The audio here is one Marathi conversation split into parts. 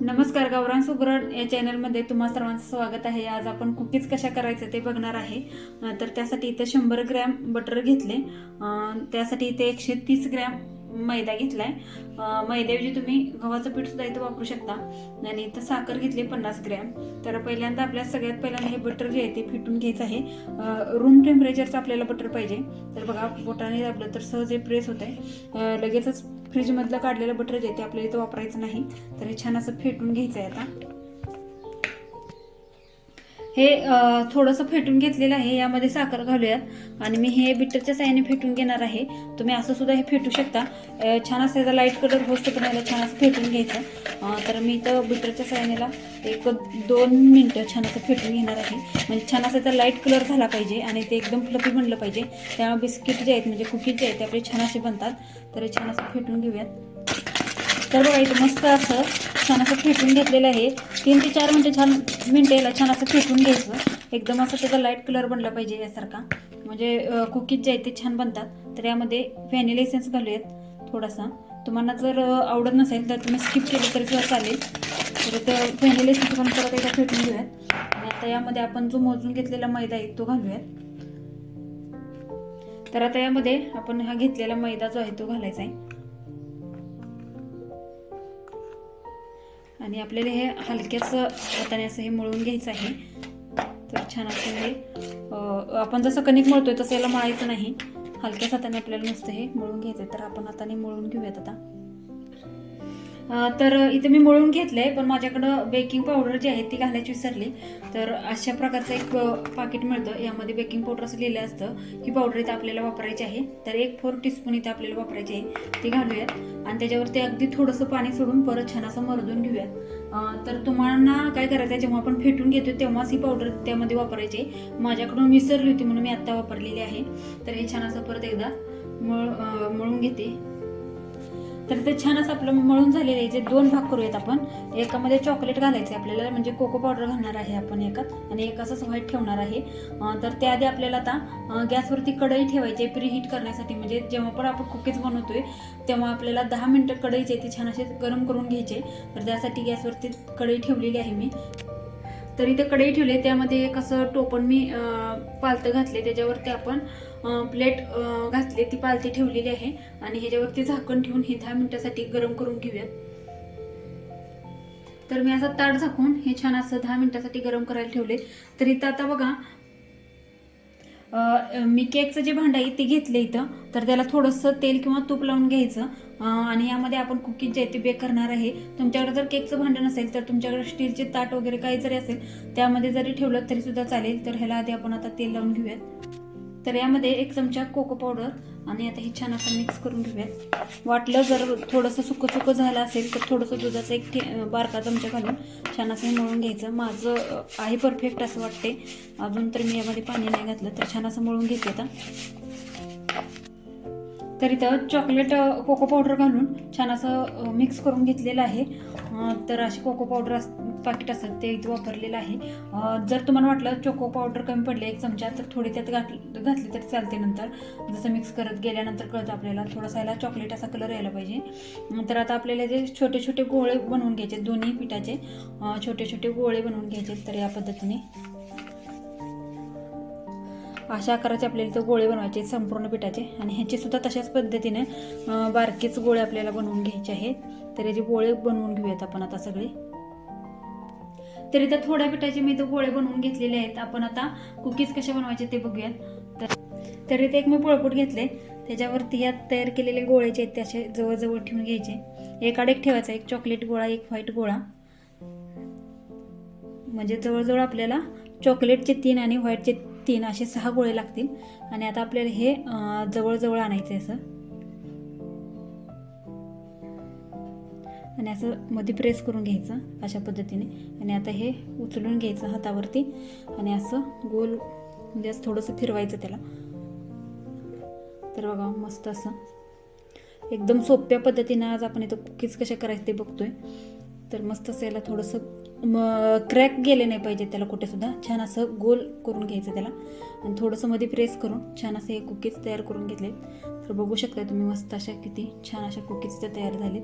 नमस्कार गावरान सुगरण या चॅनलमध्ये तुम्हा सर्वांचं स्वागत आहे. आज आपण कुकीज कशा करायचं ते बघणार आहे. तर त्यासाठी इथं शंभर ग्रॅम बटर घेतले. त्यासाठी इथे एकशे तीस ग्रॅम मैदा घेतलाय. आहे मैद्याऐवजी तुम्ही गव्हाचं पीठ सुद्धा इथं वापरू शकता. आणि इथं साखर घेतली पन्नास ग्रॅम. तर पहिल्यांदा आपल्या सगळ्यात पहिल्यांदा हे बटर जे आहे ते फिटून घ्यायचं आहे. रूम टेम्परेचरचं आपल्याला बटर पाहिजे. तर बघा बोटाने दाबलं तर सहज हे प्रेस होत आहे लगेचच फ्रीजमधलं काढलेलं बटर जे ते आपल्याला इथं वापरायचं नाही. तर हे छान असं फेटून घ्यायचं आहे आता. हे थोडंसं फेटून घेतलेलं आहे यामध्ये साखर घालूयात. आणि मी हे बिटरच्या साह्याने फेटून घेणार आहे. तुम्ही असं सुद्धा हे फेटू शकता. छान असं याचा लाइट कलर होस्त पण याला छान असं फेटून घ्यायचं. तर मी इथं बिटरच्या सायनेला एक दोन मिनटं छान असं फेटून घेणार आहे. म्हणजे छान असं तर लाइट कलर झाला पाहिजे आणि ते एकदम फ्लफी बनलं पाहिजे. त्यामुळे बिस्किट जे आहेत म्हणजे कुकीज जे आहेत ते आपले छान असे बनतात. तर छान असं फेटून घेऊयात. तर बघा इथं मस्त असं छान असं फेटून घेतलेलं आहे. तीन ते चार मिनटं छान मिनटं याला छान असं फेटून घ्यायचं. एकदम असं त्याचा लाइट कलर बनला पाहिजे यासारखा. म्हणजे कुकीज जे आहेत ते छान बनतात. तर यामध्ये व्हॅनिला एसेन्स घालूयात. थोडासा. तुम्हाला जर आवडत नसेल तर तुम्ही स्किप केलं तरी सुद्धा चालेल. तर फॅमिली व्हॅनिला पण परत एकदा फेटून घेऊयात. आणि आता यामध्ये आपण जो मोजून घेतलेला मैदा आहे तो घालूयात. तर आता यामध्ये आपण हा घेतलेला मैदा जो आहे तो घालायचा आहे. आणि आपल्याला हे हलक्याच हाताने असं हे मळून घ्यायचं आहे. तर छान असं हे आपण जसं कणिक मळतोय तसं याला मळायचं नाही. हलक्याच हाताने आपल्याला नुसतं हे मळून घ्यायचं तर आपण हाताने मळून घेऊयात आता. तर इथे मी मळून घेतलंय पण माझ्याकडं बेकिंग पावडर जी आहे ती घालायची विसरली. तर अशा प्रकारचं एक पाकिट मिळतं. यामध्ये बेकिंग पावडर असं लिहिलं असतं ही पावडर इथं आपल्याला वापरायची आहे. तर एक फोर टीस्पून इथे आपल्याला वापरायची आहे. ती घालूयात. आणि त्याच्यावरती अगदी थोडंसं पाणी सोडून परत छान असं मरदून घेऊयात. तर तुम्हाला काय करायचं आहे जेव्हा आपण फेटून घेतो तेव्हाच ही पावडर त्यामध्ये वापरायची आहे. माझ्याकडून विसरली होती म्हणून मी आत्ता वापरलेली आहे. तर हे छान असं परत एकदा मळ मळून घेते. तर ते छान असं आपलं मळून झालेलं आहे. जे दोन भाग करूयात आपण एकामध्ये चॉकलेट घालायचे आपल्याला म्हणजे कोको पावडर घालणार आहे आपण एकात आणि एक असंच व्हाईट ठेवणार आहे. तर त्याआधी आपल्याला आता गॅसवरती कढई ठेवायची आहे प्रीहीट करण्यासाठी. म्हणजे जेव्हा पण आपण कुकीज बनवतोय तेव्हा आपल्याला दहा मिनटं कढईचे ती छान असे गरम करून घ्यायचे तर त्यासाठी गॅसवरती कढई ठेवलेली आहे मी. तर इथे कढई ठेवली त्यामध्ये एक असं टोपण मी पालतं घातले त्याच्यावरती आपण प्लेट घातली ती पालती ठेवलेली आहे. आणि ह्याच्यावरती झाकण ठेवून हे दहा मिनिटासाठी गरम करून घेऊयात. तर मी असं ताट झाकून हे छान असं दहा मिनिटासाठी गरम करायला ठेवले. तर इथं आता बघा मी केकचं जे भांड आहे ते घेतलं इथं. तर त्याला थोडंसं तेल किंवा तूप लावून घ्यायचं. आणि यामध्ये आपण कुकीज जे आहे ते बेक करणार आहे. तुमच्याकडे जर केकचं भांडं नसेल तर तुमच्याकडे स्टीलचे ताट वगैरे काही जरी असेल त्यामध्ये जरी ठेवलं तरी सुद्धा चालेल. तर ह्याला आधी आपण आता तेल लावून घेऊयात. तर यामध्ये एक चमचा कोको पावडर आणि आता हे छान असं मिक्स करून घेऊयात. वाटलं जर थोडंसं सुकं सुकं झालं असेल तर थोडंसं दुधाचं एक ठे बारका चमचा घालून छान असं हे मळून घ्यायचं. माझं आहे परफेक्ट असं वाटते अजून तर मी यामध्ये पाणी नाही घातलं तर छान असं मळून घेते आता. तर इथं चॉकलेट कोको पावडर घालून छान असं मिक्स करून घेतलेलं आहे. तर अशी कोको पावडर अस पाकिट असतात ते इथं वापरलेलं आहे. जर तुम्हाला वाटलं चोको पावडर कमी पडले एक चमचा तर थोडी त्यात घात घातली तर चालते नंतर. जसं मिक्स करत गेल्यानंतर कळतं आपल्याला थोडासा याला चॉकलेट असा कलर यायला पाहिजे. तर आता आपल्याला जे छोटे छोटे गोळे बनवून घ्यायचे दोन्ही पिठाचे छोटे छोटे गोळे बनवून घ्यायचे तर या पद्धतीने अशा आकाराचे आपल्याला इथं गोळे बनवायचे आहेत संपूर्ण पिठाचे. आणि ह्याचेसुद्धा तशाच पद्धतीने बारकेच गोळे आपल्याला बनवून घ्यायचे आहेत. तर याचे गोळे बनवून घेऊयात आपण आता सगळे. तर इथं थोड्या पिठाचे मी इथं गोळे बनवून घेतलेले आहेत. आपण आता कुकीज कसे बनवायचे ते बघूयात. तर तर इथे एक मी पोळपूट घेतले. त्याच्यावरती यात तयार केलेले गोळ्याचे आहेत ते असे जवळजवळ ठेवून घ्यायचे. एकाड एक ठेवायचा एक चॉकलेट गोळा एक व्हाईट गोळा. म्हणजे जवळजवळ आपल्याला चॉकलेटचे तीन आणि व्हाईटचे तीन असे सहा गोळे लागतील. आणि आता आपल्याला हे जवळजवळ आणायचं आहे असं. आणि असं मध्ये प्रेस करून घ्यायचं अशा पद्धतीने. आणि आता हे उचलून घ्यायचं हातावरती. आणि असं गोल म्हणजे असं थोडंसं फिरवायचं त्याला. तर बघा मस्त असं. एकदम सोप्या पद्धतीनं आज आपण इथं कुकीज कशा करायचं ते बघतोय. तर मस्त असं याला थोडंसं क्रॅक गेले नाही पाहिजे त्याला कुठेसुद्धा. छान असं गोल करून घ्यायचं त्याला. आणि थोडंसं मध्ये प्रेस करून छान असे हे कुकीज तयार करून घेतले तर बघू शकता तुम्ही मस्त अशा किती छान अशा कुकीज त्या तयार झालेत.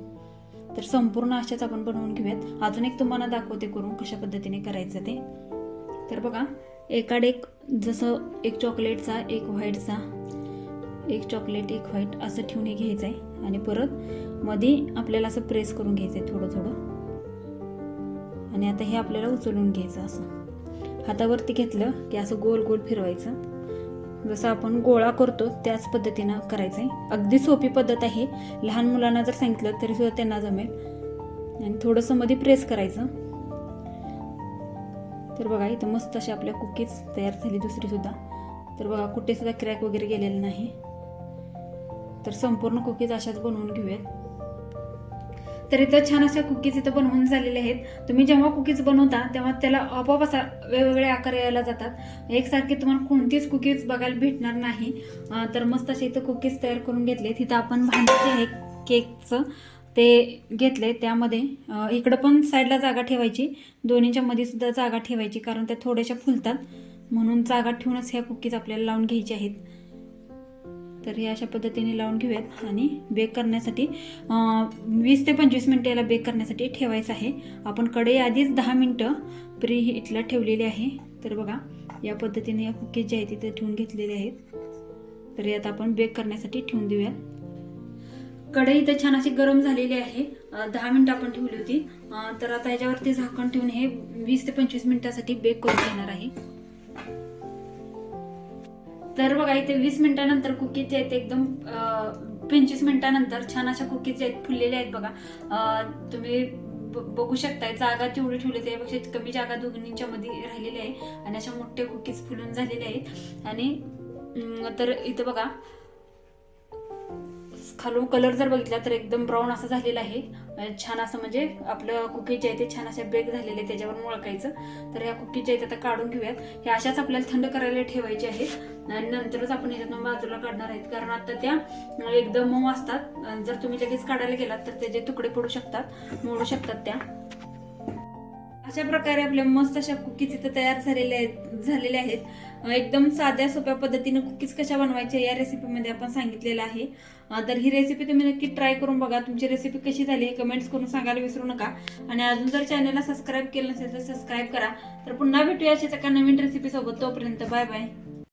तर संपूर्ण अशाच आपण बनवून घेऊयात. अजून एक तुम्हाला दाखवते करून कशा पद्धतीने करायचं ते. तर बघा एकाड एक जसं एक चॉकलेटचा एक व्हाईटचा एक चॉकलेट एक व्हाईट असं ठेवून हे घ्यायचं आहे आणि परत मध्ये आपल्याला असं प्रेस करून घ्यायचं आहे थोडं थोडं. आणि आता हे आपल्याला उचलून घ्यायचं असं. हातावरती घेतलं की असं गोल गोल फिरवायचं. जसं आपण गोळा करतो त्याच पद्धतीनं करायचं आहे अगदी सोपी पद्धत आहे. लहान मुलांना जर सांगितलं तरी सुद्धा त्यांना जमेल. आणि थोडंसं मध्ये प्रेस करायचं. तर बघा इथं मस्त अशी आपल्या कुकीज तयार झाली दुसरी सुद्धा. तर बघा कुठे सुद्धा क्रॅक वगैरे गेलेलं नाही. तर संपूर्ण कुकीज अशाच बनवून घेऊयात. तर इथं छान अशा कुकीज इथं बनवून झालेल्या आहेत. तुम्ही जेव्हा कुकीज बनवता तेव्हा त्याला आपोआप असा वेगवेगळे आकार यायला जातात. एकसारखे तुम्हाला कोणतीच कुकीज बघायला भेटणार नाही. तर मस्त असे इथं कुकीज तयार करून घेतले तिथं आपण भांडं जे आहे केकचं ते घेतले त्यामध्ये इकडं पण साईडला जागा ठेवायची. दोन्हीच्या मध्ये सुद्धा जागा ठेवायची कारण त्या थोड्याशा फुलतात. म्हणून जागा ठेवूनच ह्या कुकीज आपल्याला लावून घ्यायच्या आहेत. तर हे अशा पद्धतीने लावून घेऊयात आणि बेक करण्यासाठी वीस ते पंचवीस मिनटं याला बेक करण्यासाठी ठेवायचं आहे. आपण कढई आधीच दहा मिनटं प्री हिटला ठेवलेली आहे. तर बघा या पद्धतीने या कुकीज जे आहेत तिथे ठेवून घेतलेले आहेत. तर यात आपण बेक करण्यासाठी ठेवून देऊयात. कढई इथं छान अशी गरम झालेली आहे. दहा मिनटं आपण ठेवली होती. तर आता याच्यावरती झाकण ठेवून हे वीस ते पंचवीस मिनिटासाठी बेक करून घेणार आहे. तर बघा इथे वीस मिनिटानंतर कुकीज जे आहेत एकदम पंचवीस मिनिटानंतर छान अशा कुकीज जे आहेत फुललेल्या आहेत बघा. तुम्ही ब- बघू शकताय जागा जेवढी ठेवली त्यापेक्षा कमी जागा दोघींच्या मध्ये राहिलेली आहे. आणि अशा मोठ्या कुकीज फुलून झालेल्या आहेत. आणि तर इथं बघा खालून कलर जर बघितला तर एकदम ब्राऊन असं झालेला आहे. म्हणजे छान असं म्हणजे आपलं कुकीज जे आहे ते छान असे बेक झालेले त्याच्यावर मोळकायचं तर ह्या कुकीज जे आहेत आता काढून घेऊयात. हे अशाच आपल्याला थंड करायला ठेवायचे आहेत. आणि नंतरच आपण ह्याच्यातून बाजूला काढणार आहेत. कारण आता त्या एकदम मऊ असतात. जर तुम्ही लगेच काढायला गेलात तर त्याचे तुकडे पडू शकतात मोडू शकतात त्या. अशा प्रकारे आपल्या मस्त अशा कुकीज इथं तयार झालेल्या आहेत झालेल्या आहेत. एकदम साध्या सोप्या पद्धतीने कुकीज कशा बनवायच्या या रेसिपीमध्ये आपण सांगितलेलं आहे. तर ही रेसिपी तुम्ही नक्की ट्राय करून बघा. तुमची रेसिपी कशी झाली हे कमेंट्स करून सांगायला विसरू नका. आणि अजून जर चॅनलला सबस्क्राईब केलं नसेल तर सबस्क्राईब करा. तर पुन्हा भेटूया अशाच एका नवीन रेसिपीसोबत तोपर्यंत बाय बाय